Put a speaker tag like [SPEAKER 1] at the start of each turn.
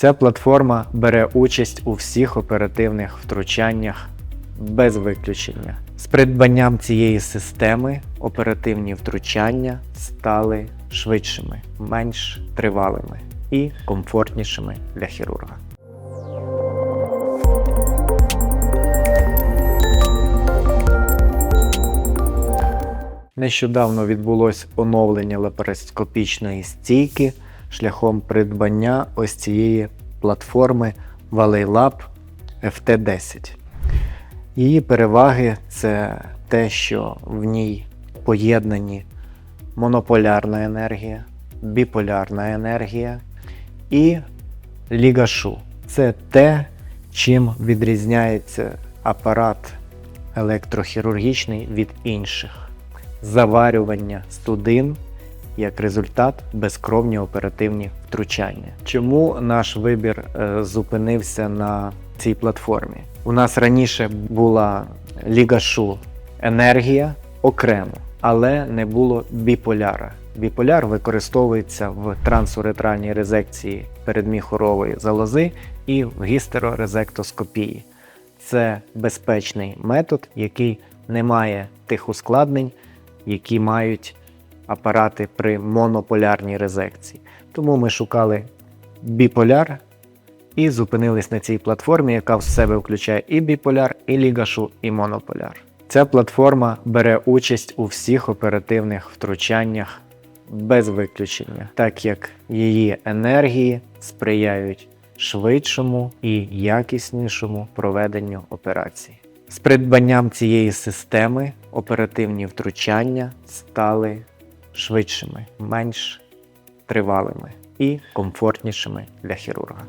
[SPEAKER 1] Ця платформа бере участь у всіх оперативних втручаннях без виключення. З придбанням цієї системи оперативні втручання стали швидшими, менш тривалими і комфортнішими для хірурга. Нещодавно відбулось оновлення лапароскопічної стійки шляхом придбання ось цієї платформи ValleyLab FT10. Її переваги це те, що в ній поєднані монополярна енергія, біполярна енергія і лігашу. Це те, чим відрізняється апарат електрохірургічний від інших. Заварювання студин як результат безкровні оперативні втручання. Чому наш вибір е, зупинився на цій платформі? У нас раніше була лігашу енергія окремо, але не було біполяра. Біполяр використовується в трансуретральній резекції передміхорової залози і в гістерорезектоскопії. Це безпечний метод, який не має тих ускладнень, які мають апарати при монополярній резекції. Тому ми шукали біполяр і зупинились на цій платформі, яка в себе включає і біполяр, і лігашу, і монополяр. Ця платформа бере участь у всіх оперативних втручаннях без виключення, так як її енергії сприяють швидшому і якіснішому проведенню операції. З придбанням цієї системи оперативні втручання стали швидшими, менш тривалими і комфортнішими для хірурга.